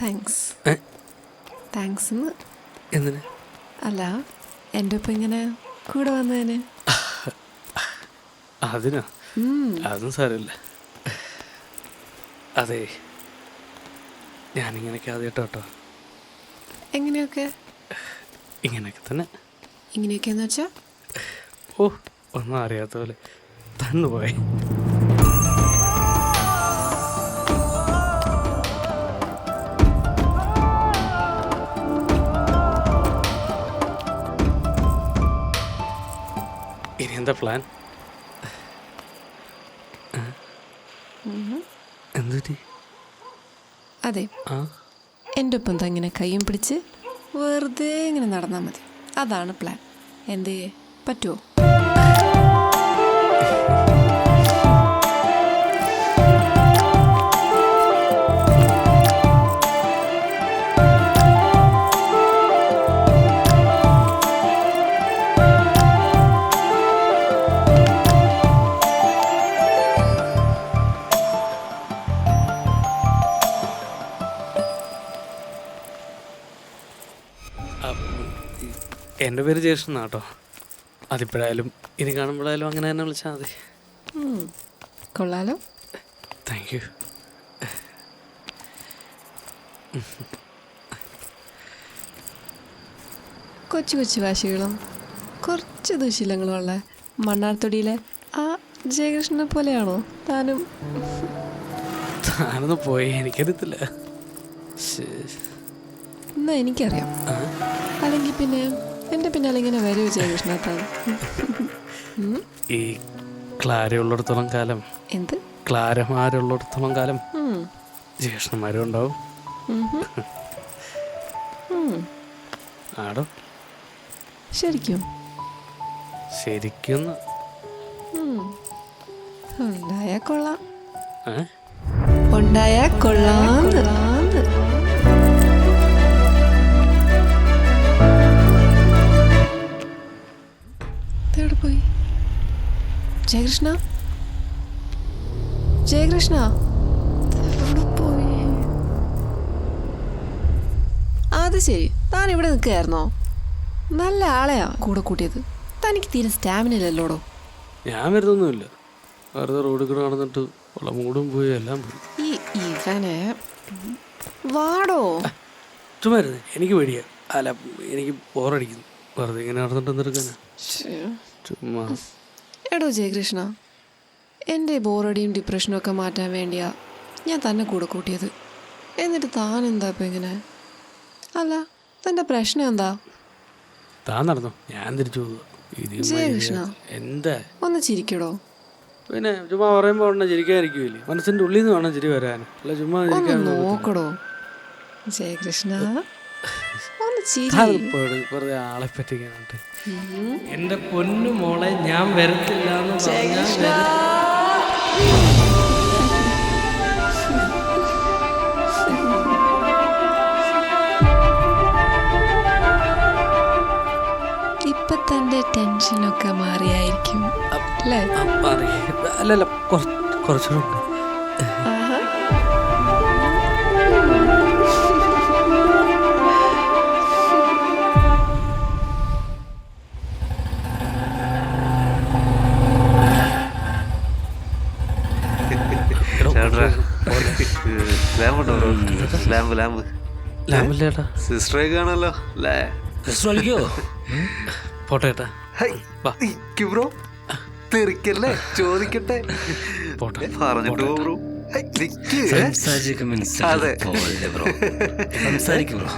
Thanks thanks എന്തിന്? അല്ല എന്റെ ഒപ്പം ഇങ്ങനെ കൂടെ വന്നതിന്. അതിനോ. അതും സാരമില്ല. അതെ ഞാനിങ്ങനെയൊക്കെ ആദ്യമായിട്ടോ കേട്ടോ. എങ്ങനെയൊക്കെ? ഇങ്ങനെയൊക്കെ തന്നെ. ഇങ്ങനെയൊക്കെ എന്ന് വെച്ചാൽ ഓ ഒന്നും അറിയാത്ത പോലെ തന്നുപോയി ഇനി എന്താ പ്ലാൻ എന്തുപറ്റി? അതെ. ആ? എന്റെ ഒപ്പം തന്നെ കൈയും കയ്യും പിടിച്ച് വെറുതെ ഇങ്ങനെ നടന്നാൽ മതി. അതാണ് പ്ലാൻ എന്തേ പറ്റുമോ എന്റെ പേര് ജേഷൻ എന്നാട്ടോ അതിപ്പോഴായാലും ഇനി കാണുമ്പോഴായാലും അങ്ങനെ തന്നെ വിളിച്ചാൽ മതി. കൊള്ളാലോ. താങ്ക് യു കൊച്ചു കൊച്ചു വാശികളും കുറച്ച് ദുശീലങ്ങളുമുള്ള മണ്ണാർത്തൊടിയിലെ ആ ജയകൃഷ്ണനെ പോലെയാണോ താനും? താനൊന്നും പോയി എനിക്കറിയത്തില്ല. ശ്ശേ. എന്നാ എനിക്കറിയാം. അല്ലെങ്കിൽ പിന്നെ എന്റെ പിന്നാലെ ഇങ്ങനെ വരുമോ? ഈ ക്ലാരയുള്ളിടത്തോളം കാലം. എന്ത്? ക്ലാരമാരുള്ളിടത്തോളം കാലം. ജ്യേഷ്ഠന്മാരും ഉണ്ടാവും. ആടോ. ശരിക്കും? ശരിക്കും. ഉണ്ടായാ കൊള്ളാം. ഉണ്ടായാ കൊള്ളാന്ന്. പോയി. ജയകൃഷ്ണ? ജയകൃഷ്ണ? പോയി? അത് ശരി. താൻ ഇവിടെ നിൽക്കുകയായിരുന്നോ? നല്ല ആളെയാ കൂടെ കൂട്ടിയത്. തനിക്ക് തീരെ സ്റ്റാമിന ഇല്ലല്ലോടോ? ഞാൻ വരുന്നൊന്നുമില്ല. വെറുതെ റോഡ് കൂടെ നടന്നിട്ട് വെള്ളം മൂടും പോയി എല്ലാം പോയി. ഈ ഇവനെ വാടോ? ചുമ്മാരുന്നേ എനിക്ക് പേടിയാ. അല്ല എനിക്ക് ബോറടിക്കുന്നു വെറുതെ ഇങ്ങനെ നടന്നിട്ട് എന്തെടുക്കാനാ. ചുമ്മാ. എടോ ജയകൃഷ്ണ എന്റെ ബോറടിയും ഡിപ്രഷനും ഒക്കെ മാറ്റാൻ വേണ്ടിയാ ഞാൻ തന്നെ കൂടെ കൂട്ടിയത്. എന്നിട്ട് താൻ എന്താ ഇപ്പം ഇങ്ങനെ? അല്ല തന്റെ പ്രശ്നം എന്താ? താൻ നടന്നോ? ഞാൻ തിരിച്ചു പോകുക ജയകൃഷ്ണ. എന്താ? ഒന്ന് ചിരിക്കടോ. പിന്നെ ചുമ്മാ പറയുമ്പോൾ ഉടനെ ചിരിക്കാതിരിക്കുമല്ലേ മനസ്സിന്റെ ഉള്ളിൽ നിന്ന് വേണം ചിരി വരാൻ. അല്ല ചുമ്മാ ഒന്ന് ചിരിക്കാൻ നോക്കടോ. ജയകൃഷ്ണ വെറുതെ ആളെ പറ്റിക്കാനുണ്ട് എന്റെ പൊന്നു മോളെ ഞാൻ വരത്തില്ല എന്ന് പറഞ്ഞാൽ ഇപ്പൊ തന്റെ ടെൻഷനൊക്കെ മാറിയായിരിക്കും അല്ലേ? അല്ലല്ല കുറച്ച് കുറച്ചുകൂടെ ലാമ്പുണ്ടോ ബ്രോ ലാമ്പ് ലാമ്പ് ലാഭല്ലേട്ടാ സിസ്റ്ററെ കാണല്ലോ അല്ലേ പോട്ടെ ഏട്ടാ. ഹൈ, വാ. ഇക്ക് ബ്രോ. തെറിക്കല്ലേ? ചോദിക്കട്ടെ? പോട്ടെ. പറഞ്ഞിട്ട് ബ്രോ. സംസാരിക്കും ബ്രോ